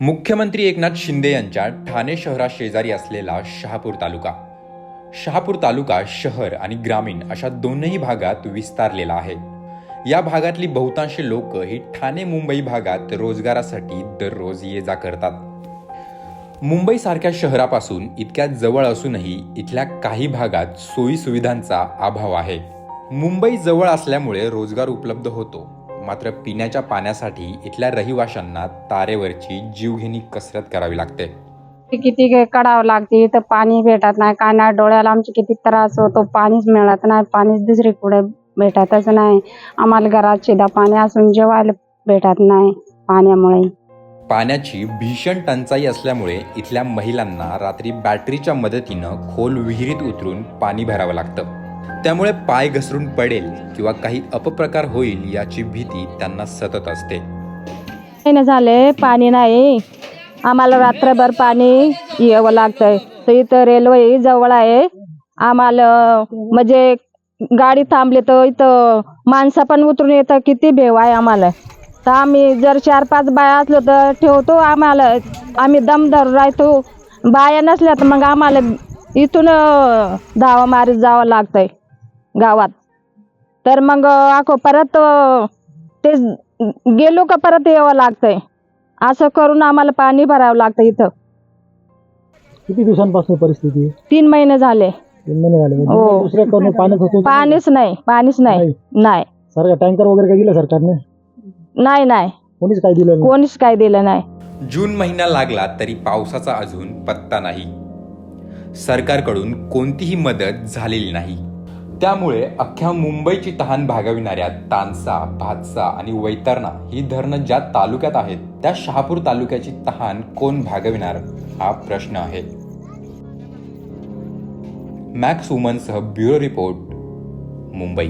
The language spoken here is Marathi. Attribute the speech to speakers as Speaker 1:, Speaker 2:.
Speaker 1: मुख्यमंत्री एकनाथ शिंदे यांच्या ठाणे शहरा शेजारी असलेला शहापूर तालुका. शहापूर तालुका शहर आणि ग्रामीण अशा दोनही भागात विस्तारलेला आहे. या भागातली बहुतांश लोक ही ठाणे मुंबई भागात रोजगारासाठी दररोज ये जा करतात. मुंबईसारख्या शहरापासून इतक्या जवळ असूनही इथल्या काही भागात सोयी सुविधांचा अभाव आहे. मुंबई जवळ असल्यामुळे रोजगार उपलब्ध होतो. मात्र पिण्याच्या पाण्यासाठी इथल्या रहिवाशांना तारेवरची जीवघेणी कसरत करावी लागते.
Speaker 2: किती काढावं लागते इथं पाणी भेटत नाही. काना डोळ्याला आमचे किती त्रास होतो पाणीच मिळत नाही. पाणीच दुसरीकडे भेटतच नाही. आम्हाला घरात सुद्धा पाणी असून जेवायला भेटत नाही पाण्यामुळे.
Speaker 1: पाण्याची भीषण टंचाई असल्यामुळे इथल्या महिलांना रात्री बॅटरीच्या मदतीनं खोल विहिरीत उतरून पाणी भरावं लागतं. त्यामुळे पाय घसरून पडेल किंवा काही अपप्रकार होईल याची भीती त्यांना सतत असते.
Speaker 3: झाले पाणी नाही. आम्हाला रात्रभर पाणी यावं लागतंय. तर इथं रेल्वे जवळ आहे. आम्हाला म्हणजे गाडी थांबली तर इथं माणसं पण उतरून येतं. किती भेव आहे आम्हाला. तर आम्ही जर चार पाच बाया असलो तर ठेवतो आम्हाला. आम्ही दम धरून राहतो. बाया नसल्या तर मग आम्हाला इथून धावा मारीत जावं लागतंय. गावात. तर मग अको परत ते गेलो का परत यावं लागतंय. असं करून आम्हाला पाणी भरावं लागतं इथं.
Speaker 4: किती दिवसांपासून परिस्थिती? आहे
Speaker 3: तीन महिने झाले.
Speaker 4: तीन महिने झाले. म्हणजे
Speaker 3: हो.
Speaker 4: दुसऱ्या कोणी पाण्यात होतो
Speaker 3: पाणीच नाही पाणीच नाही.
Speaker 4: नाही.
Speaker 3: नाही.
Speaker 4: सरकार टँकर वगैरे काय दिलं सरकारने?
Speaker 3: नाही नाही.
Speaker 4: कोणीच काय दिलं नाही?
Speaker 3: कोणीच काय दिलं नाही.
Speaker 1: जून महिना लागला तरी पावसाचा अजून पत्ता नाही. सरकारकडून कोणतीही मदत झालेली नाही. त्यामुळे अख्ख्या मुंबईची तहान भागविणाऱ्या तानसा भातसा आणि वैतरणा ही धरणं ज्या तालुक्यात आहेत त्या शहापूर तालुक्याची तहान कोण भागविणार हा प्रश्न आहे. मॅक्स वुमनसह ब्युरो रिपोर्ट मुंबई.